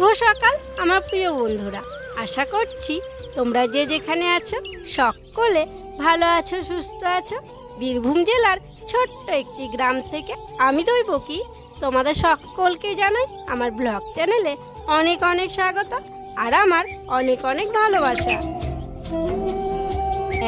শুভ সকাল, আমার প্রিয় বন্ধুরা। আশা করছি তোমরা যে যেখানে আছো, সকলে ভালো আছো, সুস্থ আছো। বীরভূম জেলার ছোট্ট একটি গ্রাম থেকে আমি দইব কি তোমাদের সকলকে জানাই আমার ব্লগ চ্যানেলে অনেক অনেক স্বাগত আর আমার অনেক অনেক ভালোবাসা।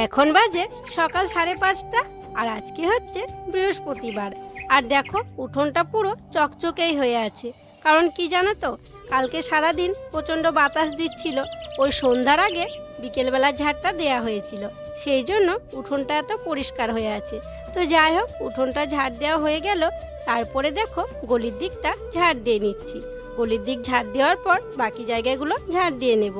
এখন বাজে সকাল সাড়ে পাঁচটা আর আজকে হচ্ছে বৃহস্পতিবার। আর দেখো, উঠোনটা পুরো চকচকেই হয়ে আছে। কারণ কি জানো তো? কালকে সারাদিন প্রচণ্ড বাতাস দিচ্ছিল। ওই সন্ধ্যার আগে বিকেলবেলা ঝাড়টা দেয়া হয়েছিল। সেই জন্য উঠোনটা এত পরিষ্কার হয়ে আছে। তো যাই হোক, উঠোনটা ঝাড় দেওয়া হয়ে গেল। তারপরে দেখো, গলির দিকটা ঝাড় দিয়ে নিচ্ছি। গলির দিক ঝাড় দেওয়ার পর বাকি জায়গাগুলো ঝাড় দিয়ে নেব।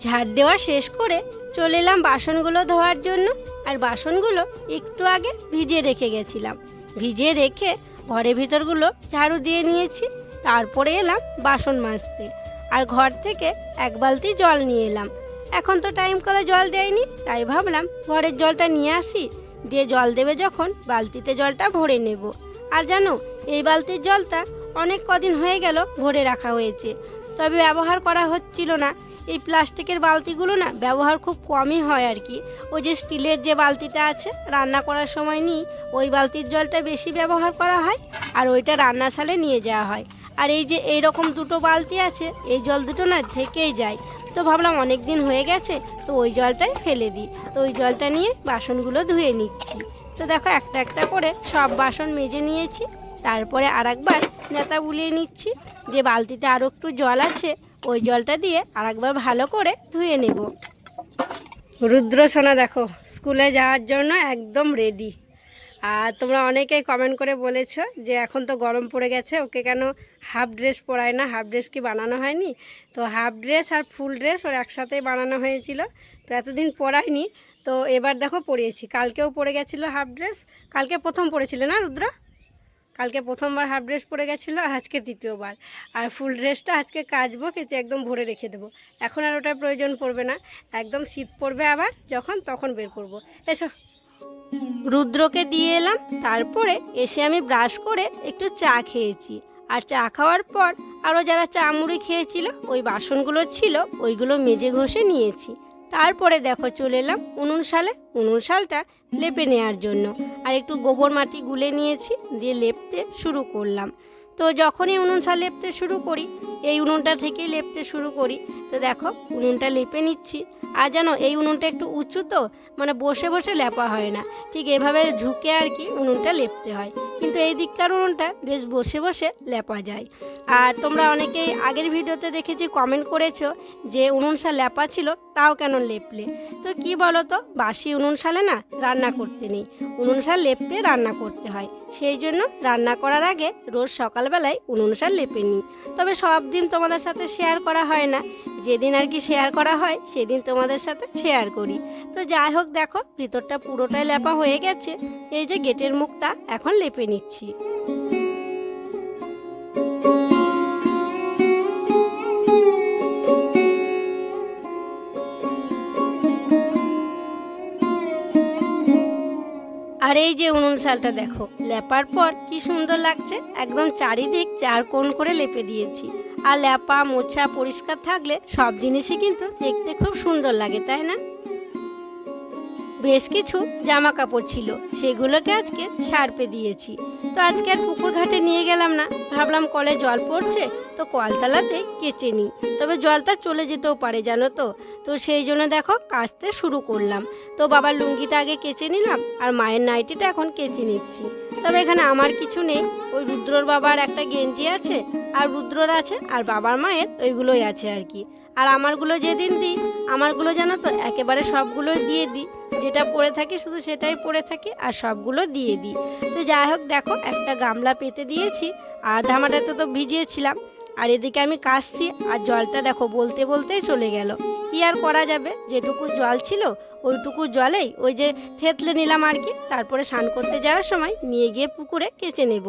ঝাড় দেওয়া শেষ করে চলে এলাম বাসনগুলো ধোয়ার জন্য। আর বাসনগুলো একটু আগে ভিজিয়ে রেখে গেছিলাম। ভিজিয়ে রেখে ঘরের ভিতরগুলো ঝাড়ু দিয়ে নিয়েছি, তারপরে এলাম বাসন মাজতে। আর ঘর থেকে এক বালতি জল নিয়ে এলাম। এখন তো টাইম কলে জল দেয়নি, তাই ভাবলাম ঘরের জলটা নিয়ে আসি, দিয়ে জল দেবে যখন বালতিতে জলটা ভরে নেব। আর জানো, এই বালতির জলটা অনেক কদিন হয়ে গেল ভরে রাখা হয়েছে, তবে ব্যবহার করা হচ্ছিল না। এই প্লাস্টিকের বালতিগুলো না ব্যবহার খুব কমই হয় আর কি। ওই যে স্টিলের যে বালতিটা আছে, রান্না করার সময় নিই, ওই বালতির জলটা বেশি ব্যবহার করা হয় আর ওইটা রান্না ছালে নিয়ে যাওয়া হয়। আর এই যে এই রকম দুটো বালতি আছে, এই জল দুটো না থেকেই যায়। তো ভাবলাম অনেক দিন হয়ে গেছে, তো ওই জলটাই ফেলে দিই। তো ওই জলটা নিয়ে বাসনগুলো ধুয়ে নিচ্ছি। তো দেখো একটা একটা করে সব বাসন মেজে নিয়েছি। তারপরে আরেকবার নেতা বুলিয়ে নিচ্ছি, যে বালতিতে আরও একটু জল আছে, ওই জলটা দিয়ে আরেকবার ভালো করে ধুয়ে নেব। রুদ্র সোনা, দেখো, স্কুলে যাওয়ার জন্য একদম রেডি আর তোমরা অনেকেই কমেন্ট করে বলেছ যে এখন তো গরম পড়ে গেছে, ওকে কেন হাফ ড্রেস পরায় না? হাফ ড্রেস কি বানানো হয়নি? তো হাফ ড্রেস আর ফুল ড্রেস ওর একসাথেই বানানো হয়েছিল। তো এতদিন পরায়নি তো এবার দেখো পরিয়েছি। কালকেও পরে গেছিল হাফ ড্রেস কালকে প্রথম পরেছিলে না রুদ্র? কালকে প্রথমবার হাফ ড্রেস পরে গেছিল আর আজকে দ্বিতীয়বার। আর ফুল ড্রেসটা আজকে কাচবো, কেচে একদম ভরে রেখে দেবো। এখন আর ওটার প্রয়োজন পড়বে না। একদম শীত পড়বে আবার, যখন তখন বের করব। এসো। রুদ্রকে দিয়ে এলাম, তারপরে এসে আমি ব্রাশ করে একটু চা খেয়েছি। আর চা খাওয়ার পর আরও যারা চা মুড়ি খেয়েছিল, ওই বাসনগুলো ছিল, ওইগুলো মেজে ঘষে নিয়েছি। তারপরে দেখো চলে এলাম উনুন সালে উনুন শালটা লেপে নেওয়ার জন্য। আর একটু গোবর মাটি গুলে নিয়েছি, দিয়ে লেপতে শুরু করলাম। তো যখনই উনুন শাল লেপতে শুরু করি, এই উনুনটা থেকেই লেপতে শুরু করি। তো দেখো, উনুনটা লেপে নিচ্ছি। আর জানো, এই উনুনটা একটু উঁচু তো মানে বসে বসে লেপা হয় না। ঠিক এভাবে ঝুঁকে আর কি উনুনটা লেপতে হয়। কিন্তু এই দিককার উনুনটা বেশ বসে বসে লেপা যায়। আর তোমরা অনেকেই আগের ভিডিওতে দেখেছি কমেন্ট করেছ যে উনুন শাল লেপা ছিল তাও কেন লেপলে? তো কি বলো তো বাসি উনুন সালে না রান্না করতে নেই। উনুন শাল লেপে রান্না করতে হয়। সেই জন্য রান্না করার আগে রোজ সকালবেলায় উনুন শাল লেপে নিই। তবে সব দিন তোমাদের সাথে শেয়ার করা হয় না। যেদিন আর কি শেয়ার করা হয়, সেদিন তোমাদের সাথে শেয়ার করি। তো যাই হোক দেখো, ভিতরটা পুরোটাই লেপা হয়ে গেছে। এই যে গেটের মুখটা এখন লেপে নিচ্ছি। আর এই যে উনুন শালটা দেখো, লেপার পর কি সুন্দর লাগছে। একদম চারিদিক চার কোণ করে লেপে দিয়েছি। আর লেপা, মোছা পরিষ্কার থাকলে সব জিনিসই কিন্তু দেখতে খুব সুন্দর লাগে, তাই না? বেশ কিছু জামা কাপড় ছিল। সেগুলোকে আজকে সারপে দিয়েছি। তো আজকে আর পুকুর ঘাটে নিয়ে গেলাম না। ভাবলাম কলে জল পড়ছে, তো কলতলাতে কেচে নিই। তবে জলটা চলে যেতেও পারে, জানো তো। তো সেই জন্য দেখো, কাচতে শুরু করলাম। তো বাবার লুঙ্গিটা আগে কেচে নিলাম, আর মায়ের নাইটিটা এখন কেচে নিচ্ছি। তবে এখানে আমার কিছু নেই। ওই রুদ্রর বাবার একটা গেঞ্জি আছে, আর রুদ্রর আছে, আর বাবার মায়ের ওইগুলোই আছে আর কি। আর আমারগুলো যেদিন দিই, আমারগুলো জানো তো, একেবারে সবগুলোই দিয়ে দিই। যেটা পরে থাকি শুধু সেটাই পরে থাকি আর সবগুলো দিয়ে দিই। তো যাই হোক, দেখো, একটা গামলা পেতে দিয়েছি আর ধামাটাতে তো ভিজিয়েছিলাম। আর এদিকে আমি কাশছি আর জলটা দেখো, বলতে বলতেই চলে গেল। কি আর করা যাবে? যেটুকু জল ছিল, ওইটুকু জলেই ওই যে থেতলে নিলাম আর কি। তারপরে স্নান করতে যাওয়ার সময় নিয়ে গিয়ে পুকুরে কেচে নেব।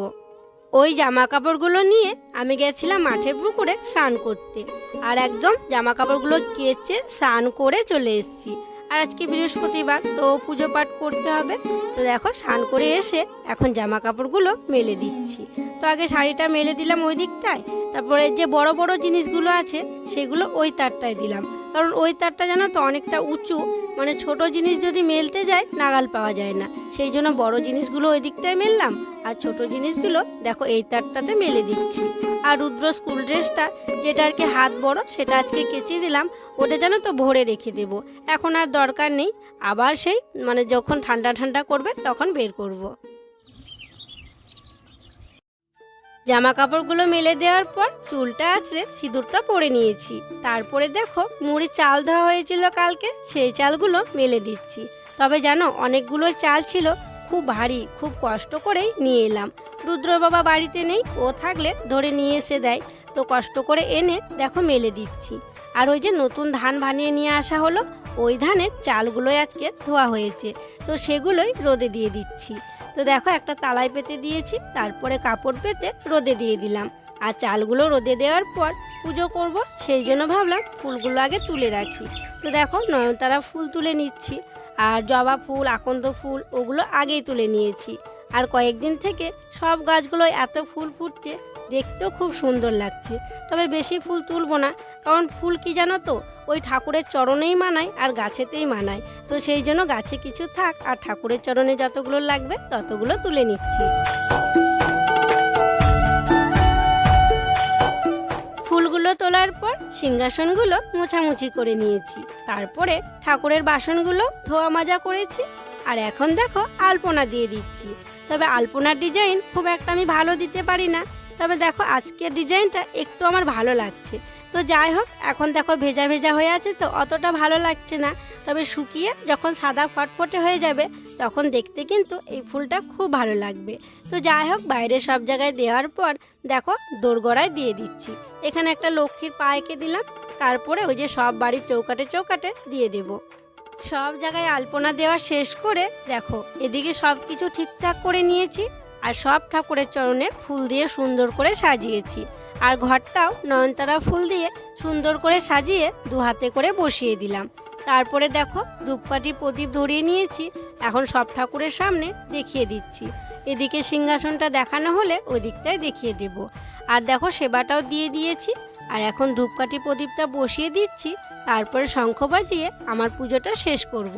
ওই জামা কাপড়গুলো নিয়ে আমি গেছিলাম মাঠের পুকুরে স্নান করতে। আর একদম জামা কাপড়গুলো কেচে স্নান করে চলে এসেছি। আর আজকে বৃহস্পতিবার, তো পুজো পাঠ করতে হবে। তো দেখো, স্নান করে এসে এখন জামা কাপড়গুলো মেলে দিচ্ছি। তো আগে শাড়িটা মেলে দিলাম ওই দিকটায়, তারপরে যে বড় বড় জিনিসগুলো আছে, সেগুলো ওই তারটায় দিলাম। কারণ ওই তারটা জানো তো অনেকটা উঁচু। মানে ছোট জিনিস যদি মেলতে যায়, নাগাল পাওয়া যায় না। সেই জন্য বড় জিনিসগুলো ওই দিকটায় মেললাম, আর ছোট জিনিসগুলো দেখো এই তারটাতে মেলে দিচ্ছি। আর রুদ্র স্কুল ড্রেসটা, যেটা আর কি হাত বড়, সেটা আজকে কেচে দিলাম। ওটা যেন তো ভরে রেখে দেবো। এখন আর দরকার নেই। আবার সেই মানে যখন ঠান্ডা ঠান্ডা করবে, তখন বের করব। জামা কাপড়গুলো মেলে দেওয়ার পর চুলটা আঁচড়ে সিঁদুরটা পরে নিয়েছি। তারপরে দেখো মুড়ি চাল ধোয়া হয়েছিল কালকে, সেই চালগুলো মেলে দিচ্ছি। তবে জানো, অনেকগুলো চাল ছিল, খুব ভারী, খুব কষ্ট করেই নিয়ে এলাম। রুদ্র বাবা বাড়িতে নেই, ও থাকলে ধরে নিয়ে এসে দেয়। তো কষ্ট করে এনে দেখো মেলে দিচ্ছি। আর ওই যে নতুন ধান বানিয়ে নিয়ে আসা হলো, ওই ধানের চালগুলোই আজকে ধোয়া হয়েছে। তো সেগুলোই রোদে দিয়ে দিচ্ছি। তো দেখো, একটা তালাই পেতে দিয়েছি, তারপরে কাপড় পেতে রোদে দিয়ে দিলাম। আর চালগুলো রোদে দেওয়ার পর পুজো করব, সেই জন্য ভাবলাম ফুলগুলো আগে তুলে রাখি। তো দেখো, নয়নতারা ফুল তুলে নিচ্ছি, আর জবা ফুল, আকন্দ ফুল, ওগুলো আগেই তুলে নিয়েছি। আর কয়েকদিন থেকে সব গাছগুলো এত ফুল ফুটছে দেখতেও খুব সুন্দর লাগছে। তবে বেশি ফুল তুলবো না, কারণ ফুল কি জানো তো? ওই ঠাকুরের চরণেই মানায় আর গাছেতেই মানায়। তো সেই জন্য গাছে কিছু থাক, আর ঠাকুরের চরণে যতগুলো লাগবে, ততগুলো তুলে নিচ্ছি। ফুলগুলো তোলার পর সিংহাসনগুলো মোছামুছি করে নিয়েছি। তারপরে ঠাকুরের বাসনগুলো ধোয়া মাজা করেছি, আর এখন দেখো আলপনা দিয়ে দিচ্ছি। তবে আলপনার ডিজাইন খুব একটা আমি ভালো দিতে পারি না। তবে দেখো আজকের ডিজাইনটা একটু আমার ভালো লাগছে। তো যাই হোক, এখন দেখো ভেজা ভেজা হয়ে আছে তো অতটা ভালো লাগছে না। তবে শুকিয়ে যখন সাদা ফটফটে হয়ে যাবে, তখন দেখতে কিন্তু এই ফুলটা খুব ভালো লাগবে। তো যাই হোক, বাইরে সব জায়গায় দেওয়ার পর দেখো দোরগড়ায় দিয়ে দিচ্ছি। এখানে একটা লক্ষ্মীর পা এঁকে দিলাম, তারপরে ওই যে সব বাড়ির চৌকাটে চৌকাটে দিয়ে দেব। সব জায়গায় আলপনা দেওয়া শেষ করে দেখো, এদিকে সব কিছু ঠিকঠাক করে নিয়েছি। আর সব ঠাকুরের চরণে ফুল দিয়ে সুন্দর করে সাজিয়েছি। আর ঘরটাও নয়নতারা ফুল দিয়ে সুন্দর করে সাজিয়ে দু হাতে করে বসিয়ে দিলাম। তারপরে দেখো ধূপকাঠি প্রদীপ ধরিয়ে নিয়েছি, এখন সব ঠাকুরের সামনে দেখিয়ে দিচ্ছি। এদিকে সিংহাসনটা দেখানো হলে ওই দেখিয়ে দেব। আর দেখো সেবাটাও দিয়ে দিয়েছি, আর এখন ধূপকাঠি প্রদীপটা বসিয়ে দিচ্ছি, তারপরে শঙ্খ বাজিয়ে আমার পুজোটা শেষ করব।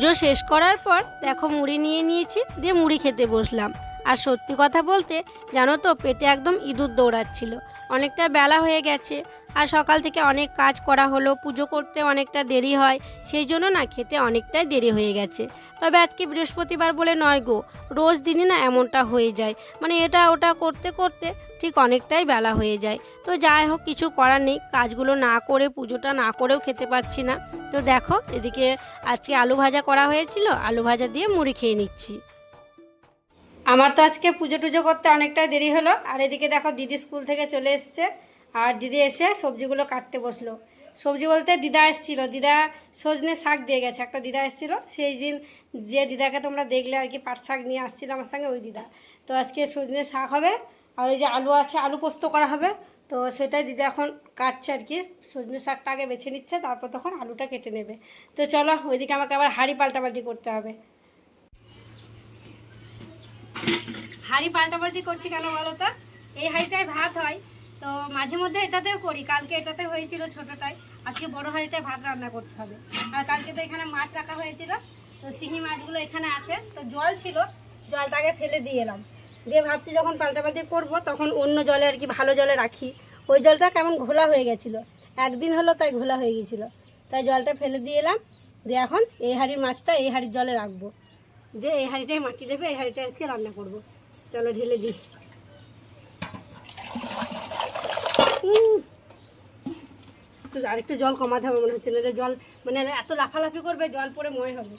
পুজো শেষ করার পর দেখো মুড়ি নিয়ে নিয়েছি, দিয়ে মুড়ি খেতে বসলাম। আর সত্যি কথা বলতে, জানো তো, পেটে একদম ইঁদুর দৌড়াচ্ছিল। অনেকটা বেলা হয়ে গেছে আর সকাল থেকে অনেক কাজ করা হলো, পুজো করতে অনেকটা দেরি হয়, সেই জন্য না খেতে অনেকটাই দেরি হয়ে গেছে। তবে আজকে বৃহস্পতিবার বলে নয় গো, রোজ দিনই না এমনটা হয়ে যায়। মানে এটা ওটা করতে করতে ঠিক অনেকটাই বেলা হয়ে যায়। তো যাই হোক, কিছু করার নেই, কাজগুলো না করে, পুজোটা না করেও খেতে পাচ্ছি না। তো দেখো, এদিকে আজকে আলু ভাজা করা হয়েছিল, আলু ভাজা দিয়ে মুড়ি খেয়ে নিচ্ছি। আমার তো আজকে পুজো টুজো করতে অনেকটা দেরি হলো, আর এদিকে দেখো দিদি স্কুল থেকে চলে এসছে। আর দিদি এসে সবজিগুলো কাটতে বসল। সবজি বলতে দিদা এসেছিল। দিদা সজনে শাক দিয়ে গেছে। একটা দিদা এসেছিল। সেই দিন যে দিদাকে তোমরা দেখলে আর কি পাট শাক নিয়ে আসছিল আমার সঙ্গে, ওই দিদা। তো আজকে সজনে শাক হবে আর ওই যে আলু আছে, আলু পোস্ত করা হবে। তো সেটাই দিদা এখন কাটছে আর কি। সজনে শাকটা আগে বেছে নিচ্ছে, তারপর তখন আলুটা কেটে নেবে। তো চলো, ওইদিকে আমাকে আবার হাঁড়ি পাল্টাপাল্টি করতে হবে। হাঁড়ি পাল্টাপাল্টি করছি কেন বলো তো? এই হাঁড়িটায় ভাত হয়। তো মাঝে মধ্যে এটাতেও করি। কালকে এটাতে হয়েছিল ছোটোটায় আজকে বড় হাঁড়িটায় ভাত রান্না করতে হবে। আর কালকে তো এখানে মাছ রাখা হয়েছিল। তো শিঙি মাছগুলো এখানে আছে। তো জল ছিল। জলটাকে ফেলে দিয়ে এলাম। দিয়ে ভাবছি যখন পাল্টাপাল্টি করব, তখন অন্য জলে আর কি ভালো জলে রাখি। ওই জলটা কেমন ঘোলা হয়ে গেছিল। একদিন হলো তাই ঘোলা হয়ে গেছিল। তাই জলটা ফেলে দিয়ে এলাম। দিয়ে এখন এই হাঁড়ির মাছটা এই হাঁড়ির জলে রাখব। দিয়ে এই হাঁড়িটাই মাটি রেখে এই হাঁড়িটা আজকে রান্না করব। চলো ঢেলে দিই। একটু আরেকটু জল কমাতে হবে মনে হচ্ছে না জল মানে এত লাফালাফি করবে, জল পরে ময় হবে।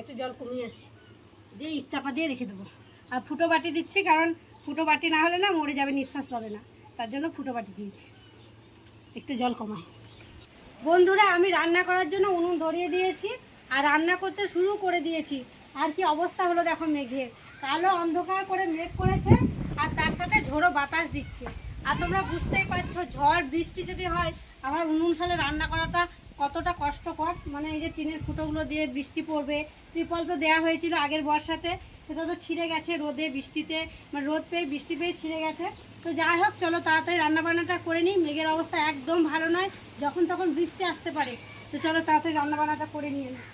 একটু জল কমিয়ে আসি। দিয়ে চাপা দিয়ে রেখে দেবো। আর ফুটো বাটি দিচ্ছি কারণ ফুটো বাটি না হলে না মরে যাবে, নিঃশ্বাস পাবে না। তার জন্য ফুটো পাঠিয়ে দিয়েছি। একটু জল কমাই। বন্ধুরা, আমি রান্না করার জন্য উনুন ধরিয়ে দিয়েছি আর রান্না করতে শুরু করে দিয়েছি। আর কি অবস্থা হলো দেখো মেঘের কালো অন্ধকার করে মেঘ করেছে আর তার সাথে ঝোড়ো বাতাস দিচ্ছে। আর তোমরা বুঝতেই পারছ, ঝড়, বৃষ্টি যদি হয়, আমার উনুন সালে রান্না করাটা কতটা কষ্টকর। মানে এই যে টিনের ফুটোগুলো দিয়ে বৃষ্টি পড়বে, ত্রিপল তো দেওয়া হয়েছিল আগের বর্ষাতে, সেটা তো ছিঁড়ে গেছে রোদে বৃষ্টিতে মানে রোদ পেয়ে বৃষ্টি পেয়ে ছিঁড়ে গেছে। তো যাই হোক, চলো তাড়াতাড়ি রান্না বান্নাটা করে নিই, মেঘের অবস্থা একদম ভালো নয়, যখন তখন বৃষ্টি আসতে পারে। তো চলো তাড়াতাড়ি রান্না বান্নাটা করে নিয়ে নিই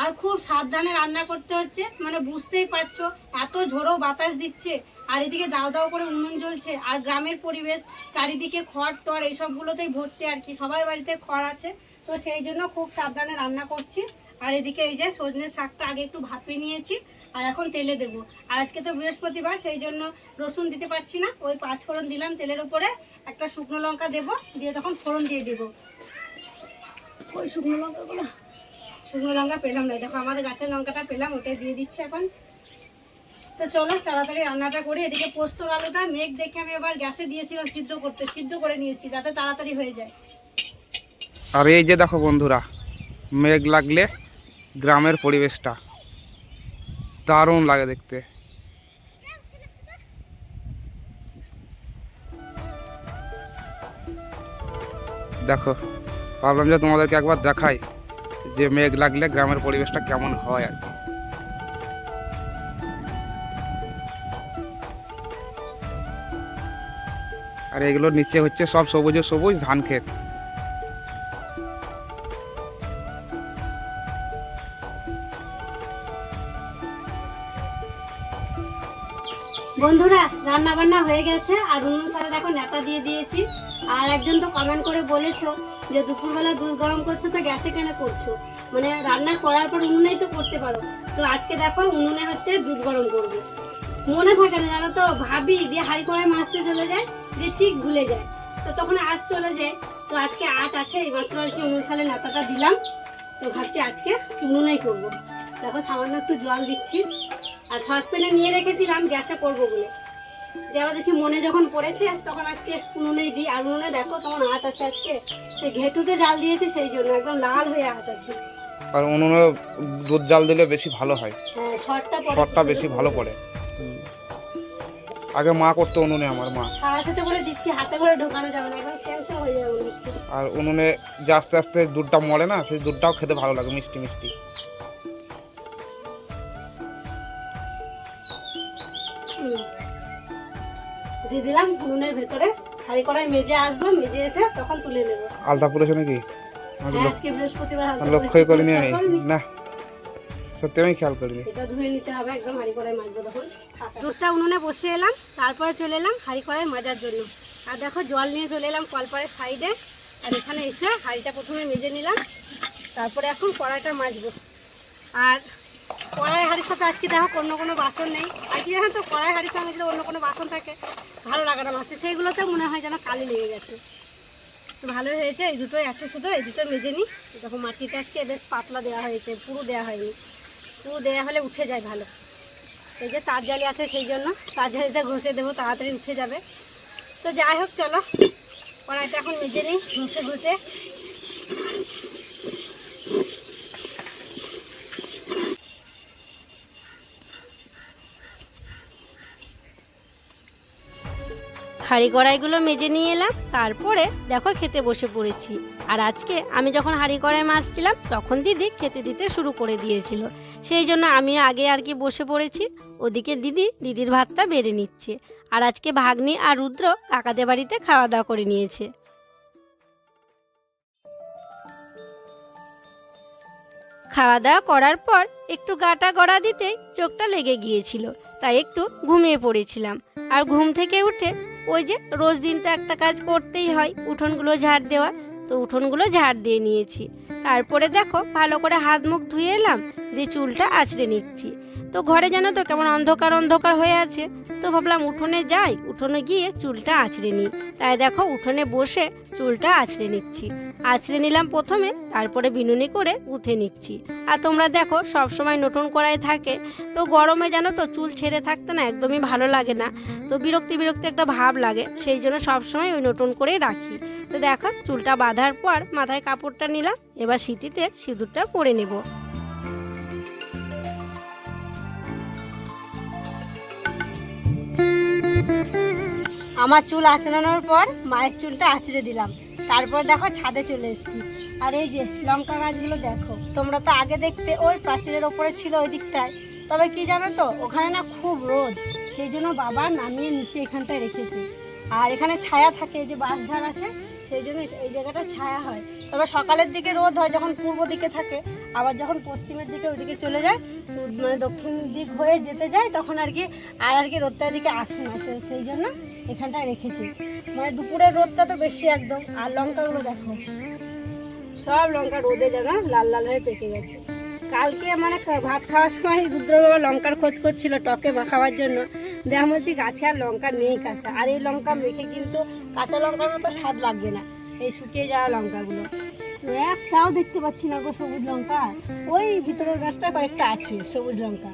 আর খুব সাবধানে রান্না করতে হচ্ছে মানে বুঝতেই পারছ, এত ঝোড়ো বাতাস দিচ্ছে আর এদিকে দাও দাও করে উনুন জ্বলছে, আর গ্রামের পরিবেশ, চারিদিকে খড় টর এইসবগুলোতেই ভর্তি আর কি, সবার বাড়িতে খড় আছে, তো সেই জন্য খুব সাবধানে রান্না করছি। আর এদিকে এই যে সজনের শাকটা আগে একটু ভাপিয়ে নিয়েছি, আর এখন তেলে দেবো। আর আজকে তো বৃহস্পতিবার, সেই জন্য রসুন দিতে পারছি না, ওই পাঁচ ফোড়ন দিলাম তেলের উপরে, একটা শুকনো লঙ্কা দেবো, দিয়ে তখন ফোড়ন দিয়ে দেবো। ওই শুকনো লঙ্কাগুলো, শুকনো লঙ্কা পেলাম না, দেখো আমাদের গাছের লঙ্কাটা পেলাম, ওটাই দিয়ে দিচ্ছি এখন। তো চলো তাড়াতাড়ি রান্নাটা করি। এদিকে পোস্তর আলুটা মেঘ দেখে আমি এবার গ্যাসে দিয়েছিলাম সিদ্ধ করতে, সিদ্ধ করে নিয়েছি যাতে তাড়াতাড়ি হয়ে যায়। আর এই যে দেখো বন্ধুরা, মেঘ লাগলে গ্রামের পরিবেশটা দারুণ লাগে দেখতে। দেখো, ভাবলাম যে তোমাদেরকে একবার দেখাই যে মেঘ লাগলে গ্রামের পরিবেশটা কেমন হয় আর কি। আর এগুলোর নিচে হচ্ছে সব সবুজে সবুজ ধান ক্ষেত। বন্ধুরা রান্না বান্না হয়ে গেছে, আর উনুন সাথে দেখো নেতা দিয়ে দিয়েছি। আর একজন তো কমেন্ট করে বলেছ যে দুপুরবেলা দুধ গরম করছ তো গ্যাসে কেন করছ? মানে রান্না করার পর উনুনেই তো করতে পারো। তো আজকে দেখো উনুনে হচ্ছে দুধ গরম করব। মনে থাকে না জানো তো, ভাবি দিয়ে হাড়ি করে মাছতে চলে যায় দিয়ে ঠিক ভুলে যায়। তো তখন আজ চলে যায়। তো আজকে আজ আছে এই মাত্র হচ্ছে উনুন সালে নেতাটা দিলাম। তো ভাবছি আজকে উনুনেই করব। দেখো সামান্য একটু জল দিচ্ছি। আর সসপ্যানে নিয়ে রেখেছিলাম গ্যাসে করব বলে। যে আবার দেখছি মনে যখন পড়েছে তখন আজকে উনুনেই দিই। আর উনুনে দেখো কেমন আঁচ আছে আজকে। সে ঘেটুতে জাল দিয়েছে সেই জন্য একদম লাল হয়ে আঁচ আছে। আর উনুনে দুধ জাল দিলে বেশি ভালো হয়। হ্যাঁ শর্টটা শটটা বেশি ভালো পড়ে। আগে মা করতো উনুনে আমার মা। সারা দিচ্ছি হাতে করে ঢোকানো যাবে না একদম সেম সেম হয়ে যাবে আর উনুনে যে আস্তে আস্তে দুধটা মরে না সেই দুধটাও খেতে ভালো লাগে মিষ্টি মিষ্টি। দিয়ে দিলাম উনুনের ভেতরে হাঁড়ি কড়াই মেজে আসব মেজে এসে তখন তুলে নেব। আলতা পড়েছে নাকি? হ্যাঁ আজকে বৃহস্পতিবার লক্ষ্যই করিনি আমি করিনি? না। সত্যি আমি খেয়াল করিনি। এটা ধুয়ে নিতে হবে একদম কড়াই মাজবো তখন। দুধটা উনুনে বসে এলাম, তারপরে চলে এলাম হাঁড়ি কড়াই মাজার জন্য। আর দেখো জল নিয়ে চলে এলাম কলপাড়ের সাইডে। আর এখানে এসে হাঁড়িটা প্রথমে মেজে নিলাম, তারপরে এখন কড়াইটা মাজবো। আর কড়াই হাঁড়ির সাথে আজকে দেখো অন্য কোনো বাসন নেই। আর কি জানো তো কড়াই হাঁড়ির সঙ্গে যদি অন্য কোনো বাসন থাকে, ভালো লাগে না মাছতে সেইগুলোতে মনে হয় যেন কালি লেগে গেছে। তো ভালোই হয়েছে, এই দুটোই আছে শুধু, এই দুটো মেজে নিই দেখো মাটিটা আজকে বেশ পাতলা দেওয়া হয়েছে, পুরো দেওয়া হয়নি। পুরো দেওয়া হলে উঠে যায় ভালো। এই যে তার জালি আছে সেই জন্য, তার জালিটা ঘষে দেবো, তাড়াতাড়ি উঠে যাবে। তো যাই হোক, চলো। কড়াইটা এখন মেজে নিই ঘষে ঘষে। হাঁড়ি কড়াইগুলো মেজে নিয়ে এলাম, তারপরে দেখো খেতে বসে পড়েছি। আর আজকে আমি যখন হাঁড়ি কড়াই মাছছিলাম তখন দিদি খেতে দিতে শুরু করে দিয়েছিল। সেই জন্য আমি আগে আর কি বসে পড়েছি, ওদিকে দিদি, দিদির ভাতটা বেড়ে নিচ্ছে। আর আজকে ভাগ্নি আর রুদ্র কাকাদের বাড়িতে খাওয়া দাওয়া করে নিয়েছে। খাওয়া দাওয়া করার পর একটু গাটা গড়া দিতে চোখটা লেগে গিয়েছিল, তাই একটু ঘুমিয়ে পড়েছিলাম। আর ঘুম থেকে উঠে ওই যে রোজ দিন তো একটা কাজ করতেই হয়, উঠোনগুলো ঝাড় দেওয়া। তো উঠোনগুলো ঝাড় দিয়ে নিয়েছি। তারপরে দেখো ভালো করে হাত মুখ ধুয়ে এলাম, দিয়ে চুলটা আছড়ে নিচ্ছি। তো ঘরে জানো তো কেমন অন্ধকার অন্ধকার হয়ে আছে। তো ভাবলাম উঠোনে যাই, উঠোনে গিয়ে চুলটা আঁচড়ে নিই। তাই দেখো উঠোনে বসে চুলটা আঁচড়ে নিচ্ছি। আঁচড়ে নিলাম প্রথমে, তারপরে বিনুনি করে উঠে নিচ্ছি। আর তোমরা দেখো সব সময় নতুন করাই থাকে। তো গরমে জানো তো চুল ছেড়ে থাকতে না একদমই ভালো লাগে না। তো বিরক্তি বিরক্তি একটা ভাব লাগে, সেই জন্য সবসময় ওই নতুন করেই রাখি। তো দেখো চুলটা বাঁধার পর মাথায় কাপড়টা নিলাম, এবার সিঁথিতে সিঁদুরটা পরে নেব। আমার চুল আঁচড়ানোর পর মায়ের চুলটা আঁচড়ে দিলাম। তারপর দেখো ছাদে চলে এসেছি। আর এই যে লঙ্কা গাছগুলো দেখো, তোমরা তো আগে দেখতে ওই প্রাচীরের ওপরে ছিল ওই দিকটায়। তবে কি জানো তো, ওখানে না খুব রোদ, সেই জন্য বাবা নামিয়ে নিচে এখানটায় রেখেছে। আর এখানে ছায়া থাকে, এই যে ঝাড় আছে, সেই জন্য এই জায়গাটা ছায়া হয়। তবে সকালের দিকে রোদ হয় যখন পূর্ব দিকে থাকে, আবার যখন পশ্চিমের দিকে ওইদিকে চলে যায় মানে দক্ষিণ দিক হয়ে যেতে যায়, তখন আর কি, আর আর কি রোদটা এদিকে আসে না সেই জন্য এখানটায় রেখেছি। মানে দুপুরের রোদটা তো বেশি একদম, আর লঙ্কাগুলো দেখো। সব লঙ্কা রোদে যেন লাল লাল হয়ে পেকে গেছে। কালকে মানে ভাত খাওয়ার সময় রুদ্র বাবা লঙ্কার খোঁজ করছিল টকে খাওয়ার জন্য। দেখা বলছি গাছে আর লঙ্কা নেই কাঁচা। আর এই লঙ্কা মেখে কিন্তু কাঁচা লঙ্কার মতো স্বাদ লাগবে না, এই শুকিয়ে যাওয়া লঙ্কাগুলো। একটাও দেখতে পাচ্ছি না গো সবুজ লঙ্কা। ওই ভিতরের গাছটা কয়েকটা আছে সবুজ লঙ্কা।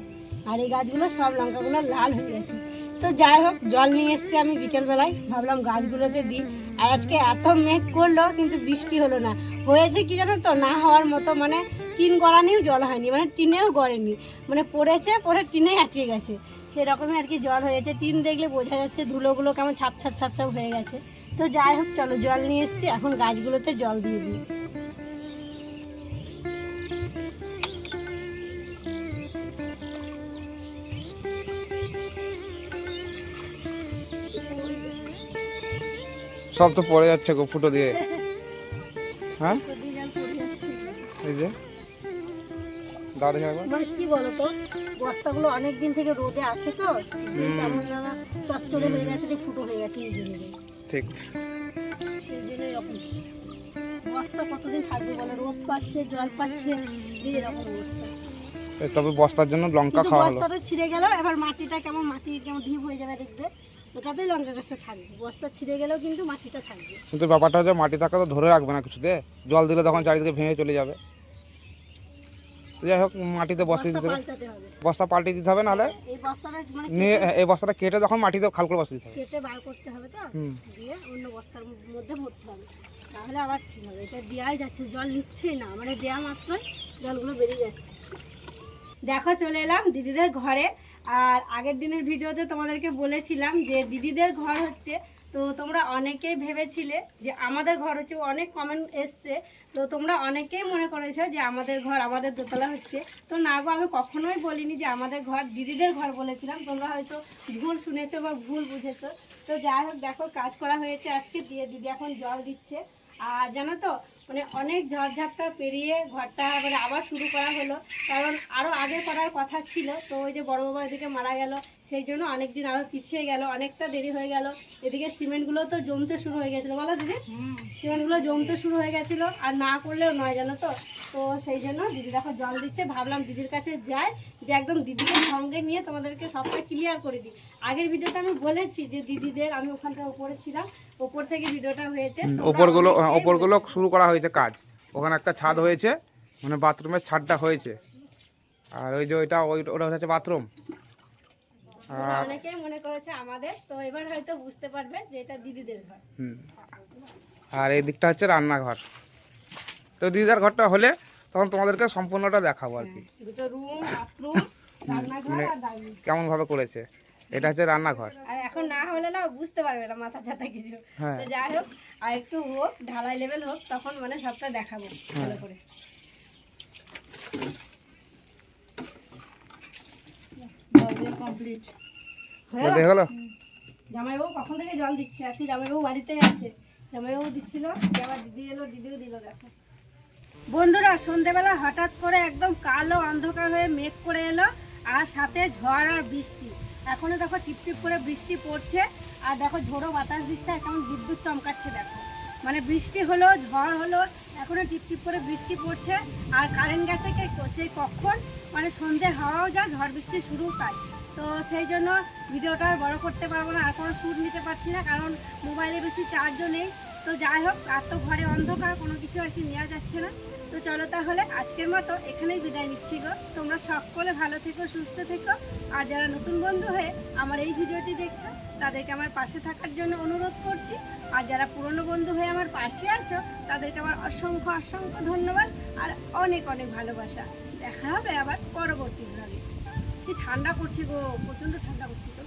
আর এই গাছগুলো সব লঙ্কাগুলো লাল হয়ে গেছে। তো যাই হোক, জল নিয়ে এসেছি আমি বিকেলবেলায়। ভাবলাম গাছগুলোতে দিই। আর আজকে এত মেঘ করল, কিন্তু বৃষ্টি হলো না। হয়েছে কি জানো তো? না হওয়ার মতো মানে টিন গড়ানিও জল হয়নি মানে টিনেও গড়েনি। মানে পড়েছে, পরে টিনে আটকে গেছে। সেরকমই আর কি জল হয়েছে। টিন দেখলে বোঝা যাচ্ছে ধুলোগুলো কেমন ছাপ ছাপ ছাপ ছাপ হয়ে গেছে। তো যাই হোক, চলো জল নিয়ে এসেছি। এখন গাছগুলোতে জল দিয়ে দিই। সব তো পড়ে যাচ্ছে গো ফুটো দিয়ে। হ্যাঁ? এই যে। মানে কি বলতো বস্তাগুলো অনেক দিন থেকে রোদে আছে তো কেমন চচ্চড়ে হয়ে গেছে ফুটো হয়ে গেছে এই জন্য। ঠিক। সেই জন্য এরকম। বস্তা কতদিন থাকবে বলো? রোদ পাচ্ছে জল পাচ্ছে দিয়ে এরকম অবস্থা। তবে বস্তার জন্য লঙ্কা খাওয়া হলো। বস্তাটা ছিঁড়ে গেল এবার মাটিটা কেমন মাটি কেমন ঢিপ হয়ে যাবে দেখবে। ওটাতেই লঙ্কা গাছটা থাকবে। বস্তা ছিঁড়ে গেলেও কিন্তু মাটিটা থাকবে। কিন্তু ব্যাপারটা হচ্ছে মাটি থাকা তো ধরে রাখবে না কিছুতে। জল দিলে তখন চারিদিকে ভেঙে চলে যাবে। যাই হোক মাটিতে বসিয়ে দিতে হবে। বস্তা পাল্টে দিতে হবে নাহলে এই বস্তাটা মানে নিয়ে এই বস্তাটা কেটে তখন মাটিতে খাল করে বসিয়ে দিতে হবে। কেটে বার করতে হবে তো? দিয়ে অন্য বস্তার মধ্যে ভরতে হবে। তাহলে আবার ঠিক হবে। এটা দেওয়াই যাচ্ছে জল নিচ্ছেই না। মানে দেওয়া মাত্রই জলগুলো বেরিয়ে যাচ্ছে। দেখো চলে এলাম দিদিদের ঘরে। আর আগের দিনের ভিডিওতে তোমাদেরকে বলেছিলাম যে দিদিদের ঘর হচ্ছে, তো তোমরা অনেকেই ভেবেছিলে যে আমাদের ঘর হচ্ছে, অনেক কমেন্ট এসছে, তো তোমরা অনেকেই মনে করেছ যে আমাদের ঘর, আমাদের দোতলা হচ্ছে। তো না গো, আমি কখনোই বলিনি যে আমাদের ঘর, দিদিদের ঘর বলেছিলাম, তোমরা হয়তো ভুল শুনেছো বা ভুল বুঝেছ। তো যাই হোক, দেখো, কাজ করা হয়েছে আজকে, দিয়ে দিদি এখন জল দিচ্ছে। আর জানো তো মানে অনেক ঝড়ঝাপটা পেরিয়ে ঘরটা মানে আবার শুরু করা হলো। কারণ আরও আগে করার কথা ছিল। তো ওই যে বড় বাবা এদিকে মারা গেল। সেই জন্য অনেক দিন আরও পিছিয়ে গেল অনেকটা দেরি হয়ে গেল। এদিকে সিমেন্টগুলো তো জমতে শুরু হয়ে গেছিল বলো দিদি? সিমেন্টগুলো জমতে শুরু হয়ে গেছিল আর না করলেও নয় জানো তো? তো সেই জন্য দিদি দেখো জল দিচ্ছে ভাবলাম দিদির কাছে যাই যে একদম দিদিকে সঙ্গে নিয়ে তোমাদেরকে সবটা ক্লিয়ার করে দিই। আগের ভিডিওটা আমি বলেছি যে দিদিদের আমি ওখানটা উপরে ছিলাম ওপর থেকে ভিডিওটা হয়েছে ওপরগুলো অনেকেই ওপরগুলো শুরু করা হয়েছে কাজ। ওখানে একটা ছাদ হয়েছে মানে বাথরুমের ছাদটা হয়েছে। আর ওই যে ওইটা ওই ওটা হচ্ছে বাথরুম। অনেকেই মনে করেছে আমাদের তো এবার হয়তো বুঝতে পারবে যে এটা দিদিদের ঘর। আর এই দিকটা হচ্ছে রান্নাঘর। তো দিদার ঘরটা হলে তখন তোমাদেরকে সম্পূর্ণটা দেখাবো আর কি। দুটো রুম বাথরুম রান্নাঘর আর ডাইনিং। কেমন ভাবে করেছে? এটা হচ্ছে রান্নাঘর। আর এখন না হলে না বুঝতে পারবে না মাথা ছাতা কিছু। হ্যাঁ। তো যাই হোক আর একটু হোক ঢালাই লেভেল হোক তখন মানে সবটা দেখাবো হ্যাঁ। ভালো করে। কমপ্লিট বলতে হলো জামাইবাবু কখন থেকে জল দিচ্ছে? আজকে জামাইবাবু বাড়িতেই আছে। জামাইবাবু দিচ্ছিল আবার দিদি এলো দিদিও দিল দেখো। বন্ধুরা সন্ধেবেলা হঠাৎ করে একদম কালো অন্ধকার হয়ে মেঘ করে এলো আর সাথে ঝড় আর বৃষ্টি। এখনও দেখো টিপটিপ করে বৃষ্টি পড়ছে আর দেখো ঝোড়ো বাতাস দিচ্ছে আর কেমন বিদ্যুৎ চমকাচ্ছে দেখো। মানে বৃষ্টি হলো ঝড় হলো এখনও টিপটিপ করে বৃষ্টি পড়ছে আর কারেন্ট গেছে কে সেই কখন? মানে সন্ধে হাওয়াও যা ঝড় বৃষ্টি শুরু তাই। তো সেই জন্য ভিডিওটা বড় করতে পারব না, আর কোনো শ্যুট নিতে পারছি না, কারণ মোবাইলে বেশি চার্জও নেই। তো যাই হোক আর তো ঘরে অন্ধকার, কোনো কিছু আর কি নেওয়া যাচ্ছে না। তো চলো তাহলে আজকের মতো এখানেই বিদায় নিচ্ছি গো। তোমরা সকলে ভালো থেকো, সুস্থ থেকো। আর যারা নতুন বন্ধু হয়ে আমার এই ভিডিওটি দেখছ, তাদেরকে আমার পাশে থাকার জন্য অনুরোধ করছি। আর যারা পুরনো বন্ধু হয়ে আমার পাশে আছো, তাদেরকে আমার অসংখ্য অসংখ্য ধন্যবাদ। আর অনেক অনেক ভালোবাসা। দেখা হবে আবার পরবর্তী কি ঠান্ডা করছে গো প্রচণ্ড ঠান্ডা করছে তো